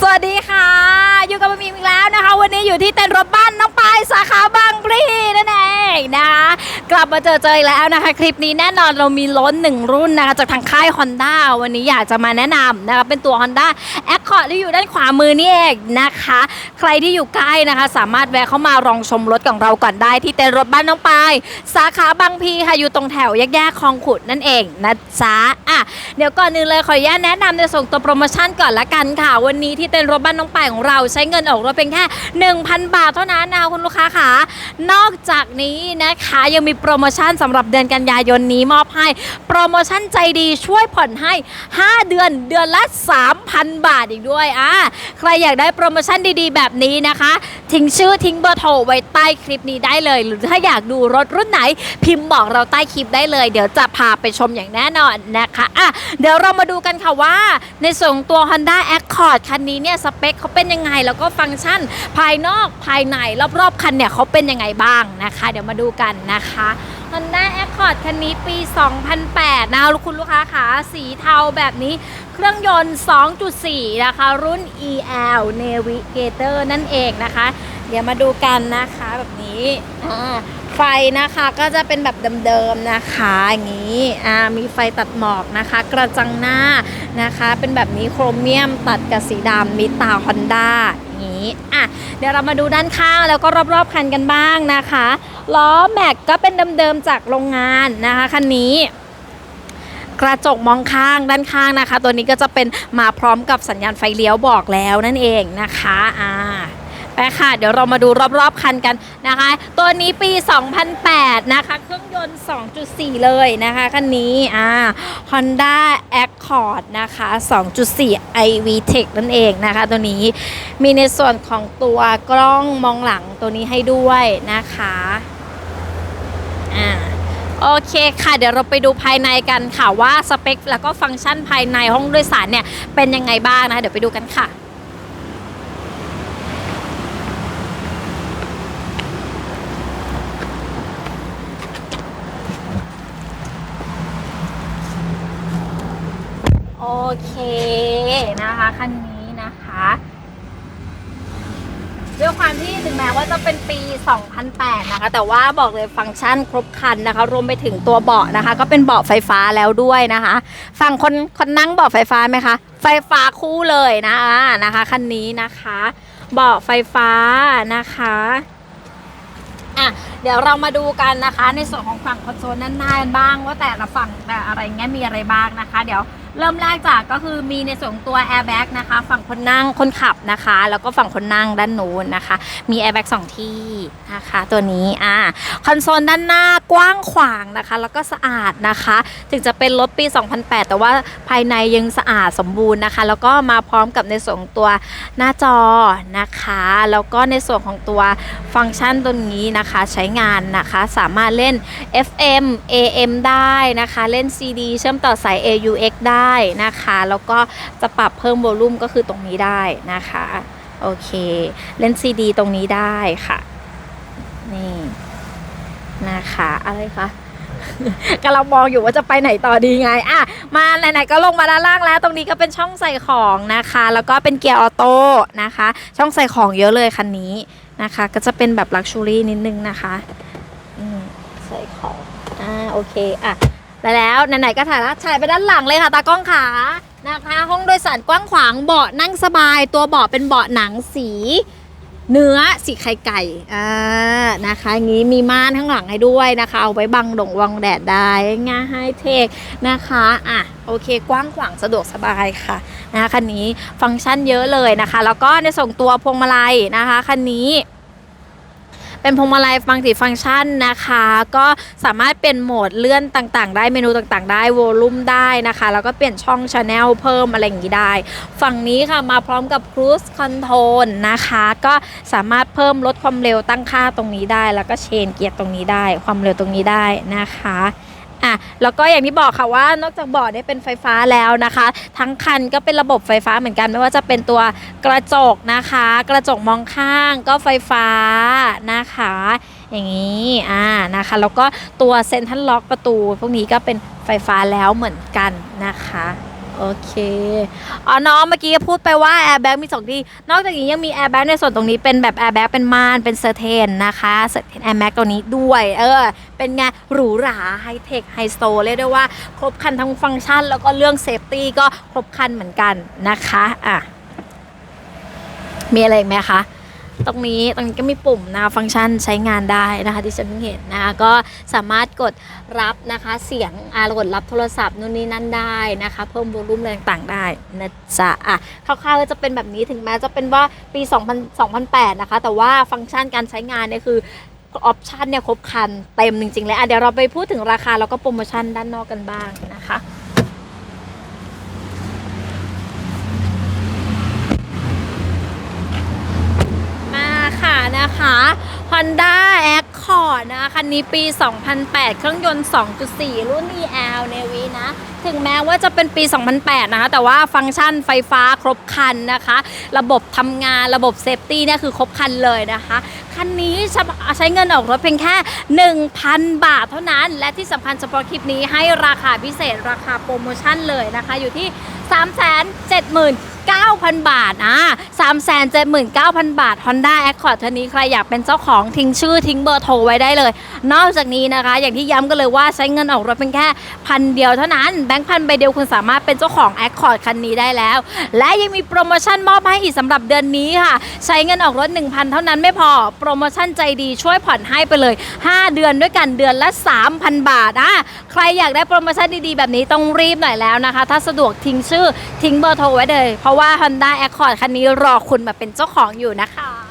สวัสดีค่ะ อยู่กับมีมอีกแล้วนะคะ วันนี้อยู่ที่เต็นท์รถบ้านน้องปายสาขาบางพลีนั่นเอง นะคะกลับมาเจอเจออีกแล้วนะคะ คลิปนี้แน่นอนเรามีล้นหนึ่งรุ่นนะคะจากทางค่าย Honda วันนี้อยากจะมาแนะนำนะคะเป็นตัว Honda Accord ที่อยู่ด้านขวามือนี่เองนะคะ ใครที่อยู่ใกล้นะคะ สามารถแวะเข้ามาลองชมรถของเราก่อนได้ที่เต็นท์รถบ้านน้องปายสาขาบางพีค่ะอยู่ตรงแถวแยกๆคลองขุดนั่นเองนะจ๊ะอะเดี๋ยวก่อนอื่นเลยขออนุญาตแนะนำในส่งตัวโปรโมชั่นก่อนละกันค่ะ วันนี้ที่เต็นท์รถบ้านน้องปายของเราใช้เงินออกรถเพียงแค่ 1,000 บาทเท่านั้นนะคุณลูกค้าค่ะนอกจากนี้นะคะยังมีโปรโมชั่นสำหรับเดือนกันยายนนี้มอบให้ โปรโมชั่นใจดีช่วยผ่อนให้ 5 เดือนเดือนละ 3,000 บาทอีกด้วยอะใครอยากได้โปรโมชั่นดีๆ แบบนี้นะคะ ทิ้งชื่อทิ้งเบอร์โทรไว้ใต้คลิปนี้ได้เลย หรือถ้าอยากดูรถรุ่นไหน พิมพ์บอกเราใต้คลิปได้เลย เดี๋ยวจะพาไปชมอย่างแน่นอนนะคะอะเดี๋ยวเรามาดูกันค่ะว่า ในส่วนของตัว Honda Accord คันนี้เนี่ยสเปคเขาเป็นยังไงแล้วก็ฟังก์ชัน ภายนอกภายในรอบๆคันเนี่ยเขาเป็นยังไงบ้างนะคะ เดี๋ยวมาดูกันนะคะ Honda Accord คันนี้ปี 2008 นะคะคุณลูกค้าขาสีเทาแบบนี้เครื่องยนต์ 2.4 นะคะ รุ่น EL Navigator นั่นเองนะคะ เดี๋ยวมาดูกันนะคะแบบนี้อ่าไฟนะคะก็จะเป็นแบบเดิมๆนะคะอย่างนี้อ่ามีไฟตัดหมอกนะคะ กระจังหน้านะคะ เป็นแบบนี้โครเมียมตัดกับสีดำมีตาฮอนด้า นี้อะเดี๋ยวเรามาดูด้านข้างแล้วก็รอบๆคันกันบ้างนะคะล้อแม็กก็เป็นเดิมๆจากโรงงานนะคะคันนี้กระจกมองข้างด้านข้างนะคะ ตัวนี้ก็จะเป็นมาพร้อมกับสัญญาณไฟเลี้ยวบอกแล้วนั่นเองนะคะอ่า ไปค่ะ เดี๋ยวเรามาดูรอบๆคันกันนะคะ ตัวนี้ปี 2008 นะคะ เครื่องยนต์ 2.4 เลยนะคะคันนี้อ่า Honda Accord นะคะ 2.4 iV Tech นั่นเองนะคะ ตัวนี้มีในส่วนของตัวกล้องมองหลังตัวนี้ให้ด้วยนะคะอ่าโอเคค่ะ เดี๋ยวเราไปดูภายในกันค่ะว่าสเปค แล้วก็ฟังก์ชันภายในห้องโดยสารเนี่ยเป็นยังไงบ้างนะคะเดี๋ยวไปดูกันค่ะ เคนะคะคันนี้นะคะด้วยความที่ถึงแม้ว่าจะเป็นปี 2008 นะคะ แต่ว่าบอกเลยฟังก์ชันครบคันนะคะ รวมไปถึงตัวเบาะนะคะ ก็เป็นเบาะไฟฟ้าแล้วด้วยนะคะ ฝั่งคนคนนั่งเบาะไฟฟ้าไหมคะ ไฟฟ้าคู่เลยนะคะนะคะคันนี้นะคะ เบาะไฟฟ้านะคะอะเดี๋ยวเรามาดูกันนะคะ ในส่วนของฝั่งคอนโซลด้านหน้ากันบ้างว่าแต่ละฝั่งแต่อะไรเงี้ยมีอะไรบ้างนะคะ เดี๋ยว เริ่มแรกจากก็คือมีในส่วนของตัว airbag นะคะ ฝั่งคนนั่งคนขับนะคะ แล้วก็ฝั่งคนนั่งด้านนู้นนะคะ มี airbag สองที่นะคะ ตัวนี้อ่าคอนโซลด้านหน้า กว้างขวางนะคะ แล้วก็สะอาดนะคะ ถึงจะเป็นรถปี 2008 แต่ว่าภายในยังสะอาดสมบูรณ์นะคะ แล้วก็มาพร้อมกับในส่วนของตัวหน้าจอนะคะ แล้วก็ในส่วนของตัวฟังก์ชันตัวนี้นะคะใช้งานนะคะ สามารถเล่น FM AM ได้นะคะ เล่น CD เชื่อมต่อสาย AUX ได้นะคะ แล้วก็จะปรับเพิ่มโวลูมก็คือตรงนี้ได้นะคะ โอเค เล่น CD ตรงนี้ได้ค่ะ นี่ นะคะอะไรคะกำลังมองอยู่ว่าจะไปไหนต่อดีไง อะ มาไหนๆก็ลงมาด้านล่างแล้ว ตรงนี้ก็เป็นช่องใส่ของนะคะ แล้วก็เป็นเกียร์ออโต้นะคะ ช่องใส่ของเยอะเลยคันนี้นะคะ ก็จะเป็นแบบลักชูรี่นิดนึงนะคะอืมใส่ของ อ่า โอเค อะแล้วแล้วไหนๆก็ถ่ายแล้วถ่ายไปด้านหลังเลยค่ะตากล้องขา นะคะ ห้องโดยสารกว้างขวาง เบาะนั่งสบาย ตัวเบาะเป็นเบาะหนังสี เนื้อสีไข่ไก่อ่านะคะอย่างนี้มีม่านข้างหลังให้ด้วยนะคะ เอาไว้บังดงวังแดดได้ง่ายให้เทคนะคะอะโอเค กว้างขวางสะดวกสบายค่ะนะคะคันนี้ฟังก์ชันเยอะเลยนะคะ แล้วก็ในส่งตัวพวงมาลัยนะคะคันนี้ เป็นพวงมาลัยฟังก์สีฟังก์ชันนะคะ ก็สามารถเปลี่ยนโหมดเลื่อนต่างๆ ได้เมนูต่างๆ ได้โวลูมได้นะคะ แล้วก็เปลี่ยนช่องชาแนลเพิ่มอะไรอย่างนี้ได้ ฝั่งนี้ค่ะมาพร้อมกับครูสคอนโทรนนะคะ ก็สามารถเพิ่มลดความเร็วตั้งค่าตรงนี้ได้ แล้วก็เชนเกียร์ตรงนี้ได้ ความเร็วตรงนี้ได้นะคะ อะแล้วก็อย่างที่บอกค่ะว่านอกจากเบาะได้เป็นไฟฟ้าแล้วนะคะ ทั้งคันก็เป็นระบบไฟฟ้าเหมือนกัน ไม่ว่าจะเป็นตัวกระจกนะคะ กระจกมองข้างก็ไฟฟ้านะคะ อย่างนี้อ่านะคะแล้วก็ตัวเซ็นทรัลล็อกประตู พวกนี้ก็เป็นไฟฟ้าแล้วเหมือนกันนะคะ โอเคอ๋อน้องเมื่อกี้พูดไปว่าแอร์แบ็กมีสองที่ นอกจากนี้ยังมีแอร์แบ็กในส่วนตรงนี้เป็นแบบแอร์แบ็กเป็นม่านเป็นเซอร์เทนนะคะเซอร์เทนแอร์แบ็กตัวนี้ด้วย เออ เป็นไงหรูหราไฮเทคไฮโซเรียกได้ว่า ครบคันทั้งฟังก์ชัน แล้วก็เรื่องเซฟตี้ก็ครบคันเหมือนกันนะคะอะมีอะไรอีกไหมคะ ตรงนี้ตรงนี้ก็มีปุ่มนะคะฟังก์ชันใช้งานได้นะคะที่ฉันเพิ่งเห็นนะคะก็สามารถกดรับนะคะเสียงอ่ากดรับโทรศัพท์นู่นนี่นั่นได้นะคะ เพิ่มโวลูมอะไรต่างๆได้นะจ๊ะอะคร่าวๆก็จะเป็นแบบนี้ถึงแม้จะเป็นว่าปี 2000 2008 นะคะ แต่ว่าฟังก์ชันการใช้งานเนี่ยคือออปชันเนี่ยครบครันเต็มจริงๆเลยอะเดี๋ยวเราไปพูดถึงราคาแล้วก็โปรโมชั่นด้านนอกกันบ้างนะคะ มาค่ะ นะคะ Honda Accord นะคันนี้ปี 2008 เครื่องยนต์ 2.4 รุ่น EL Navy นะ ถึงแม้ว่าจะเป็นปี 2008 นะคะ แต่ว่าฟังก์ชันไฟฟ้าครบคันนะคะ ระบบทำงานระบบเซฟตี้เนี่ยคือครบคันเลยนะคะ คันนี้ใช้เงินออกรถเพียงแค่ 1,000 บาทเท่านั้น และที่สำคัญเฉพาะคลิปนี้ให้ราคาพิเศษราคาโปรโมชั่นเลยนะคะ อยู่ที่ 379,000 บาทอะ379,000 บาท Honda Accord เทอนี้ใครอยากเป็นเจ้าของทิ้งชื่อทิ้งเบอร์โทรไว้ได้เลย นอกจากนี้นะคะ อย่างที่ย้ำกันเลยว่าใช้เงินออกรถเป็นแค่พันเดียวเท่านั้นแบงค์พันใบเดียวคุณสามารถเป็นเจ้าของ Accord คันนี้ได้แล้ว และยังมีโปรโมชั่นมอบให้อีกสำหรับเดือนนี้ค่ะ ใช้เงินออกรถ 1,000 เท่านั้นไม่พอ โปรโมชั่นใจดีช่วยผ่อนให้ไปเลย 5 เดือนด้วยกันเดือนละ 3,000 บาทอะใครอยากได้โปรโมชั่นดีๆ แบบนี้ต้องรีบหน่อยแล้วนะคะ ถ้าสะดวกทิ้งชื่อทิ้งเบอร์โทรไว้เลย เพราะว่า Honda Accord คันนี้รอคุณมาเป็นเจ้าของอยู่นะคะ